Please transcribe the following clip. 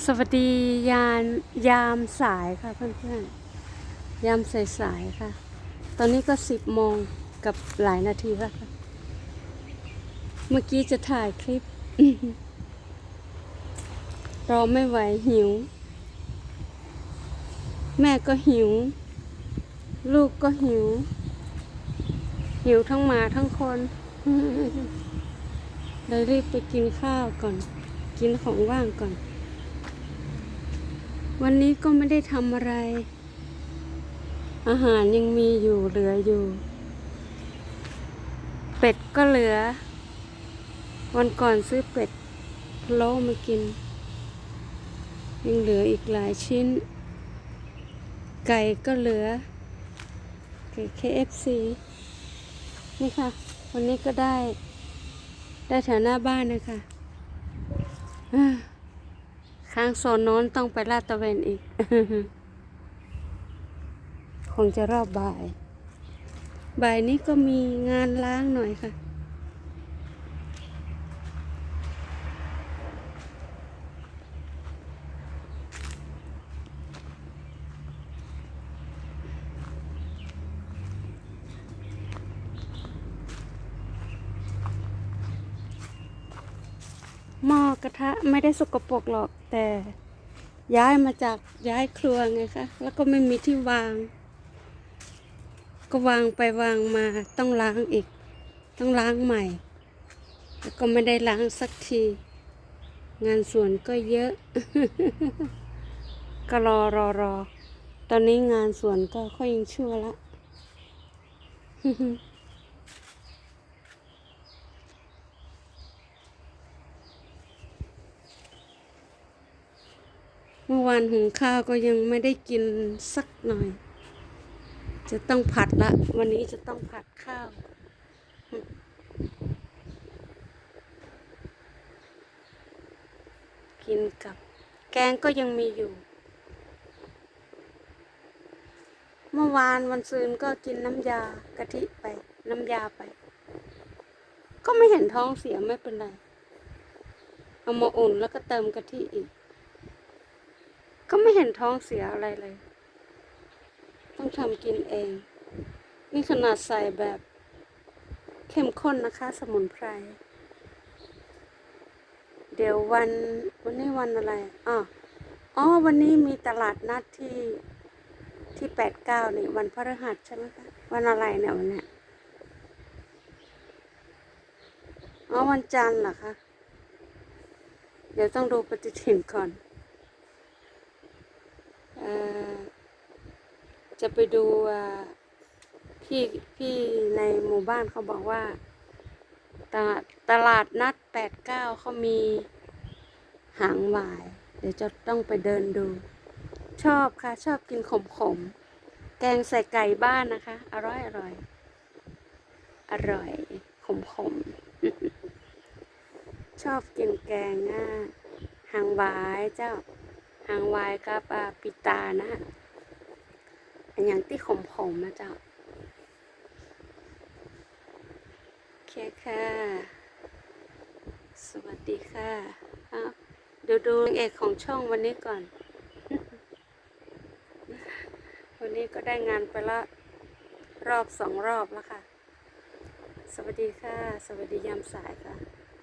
สวัสดียามยามสายค่ะเพื่อนๆยามสายๆค่ะ ตอนนี้ก็สิบโมงกับหลายนาทีแล้วค่ะ เมื่อกี้จะถ่ายคลิปรอไม่ไหวหิว แม่ก็หิว ลูกก็หิว หิวทั้งหมาทั้งคนเลยรีบไปกินข้าวก่อน กินของว่างก่อน วันนี้ก็ไม่ได้ทำอะไร อาหารยังมีอยู่เหลืออยู่ เป็ดก็เหลือ วันก่อนซื้อเป็ดพะโล้มากิน ยังเหลืออีกหลายชิ้น ไก่ก็เหลือไก่ KFC นี่ค่ะ วันนี้ก็ได้ ได้แถวหน้าบ้านนะคะอ่า ข้างโซนโน้นต้องไปลาดตะเวนอีก คงจะรอบบ่าย บ่ายนี้ก็มีงานล้างหน่อยค่ะ หม้อกระทะไม่ได้สกปรกหรอกแต่ย้ายมาจากย้ายครัวไงคะแล้วก็ไม่มีที่วาง ก็วางไปวางมาต้องล้างอีก ต้องล้างใหม่ แล้วก็ไม่ได้ล้างสักที งานสวนก็เยอะ ก็รอรอรอตอนนี้งานสวนก็ค่อยยังชั่วละ มื่อวานหุงข้าวก็ยังไม่ได้กินสักหน่อย จะต้องผัดละ วันนี้จะต้องผัดข้าวกินกับแกงก็ยังมีอยู่ เมื่อวานวันซืนก็กินน้ำยากะทิไป น้ำยาไป ก็ไม่เห็นท้องเสียไม่เป็นไร เอามาอุ่นแล้วก็เติมกะทิอีก ก็ไม่เห็นท้องเสียอะไรเลย ต้องทำกินเอง นี่ขนาดใส่แบบเข้มข้นนะคะ สมุนไพร เดี๋ยววันวันนี้วันอะไรอ๋ออ๋อ วันนี้มีตลาดนัดที่ที่แปดเก้านี่วันพฤหัสใช่ไหมคะ วันอะไรเนี่ยวันเนี้ยอ๋อวันจันทร์เหรอคะ เดี๋ยวต้องดูปฏิทินก่อน เอ่อ จะไปดูพี่พี่ในหมู่บ้านเขาบอกว่า ตลาดตลาดนัดแปดเก้าเขามีหางหวาย เดี๋ยวจะต้องไปเดินดู ชอบค่ะ ชอบกินขมขมแกงใส่ไก่บ้านนะคะ อร่อยอร่อย อร่อย ขมขมชอบกินแกงอะหางหวายเจ้าหางวายกับปิตานะ อันอย่างที่ขมๆนะเจ้าโอเคค่ะ สวัสดีค่ะอ้าวเดี๋ยวดูนางเอกของช่องวันนี้ก่อน วันนี้ก็ได้งานไปละรอบสองรอบแล้วค่ะ สวัสดีค่ะ สวัสดียามสายค่ะ